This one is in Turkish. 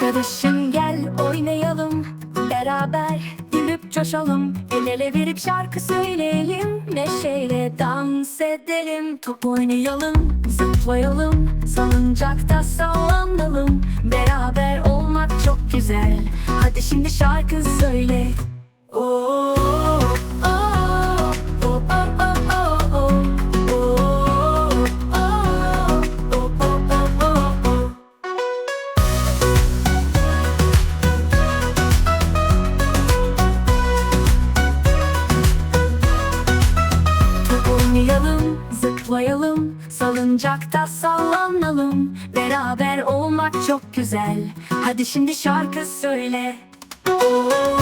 Arkadaşım gel oynayalım. Beraber gülüp coşalım. El ele verip şarkı söyleyelim. Neşeyle dans edelim. Top oynayalım, zıplayalım. Salıncakta sallanalım. Beraber olmak çok güzel. Hadi şimdi şarkı söyle salıncakta sallanalım. Beraber olmak çok güzel. Hadi şimdi şarkı söyle. Oo,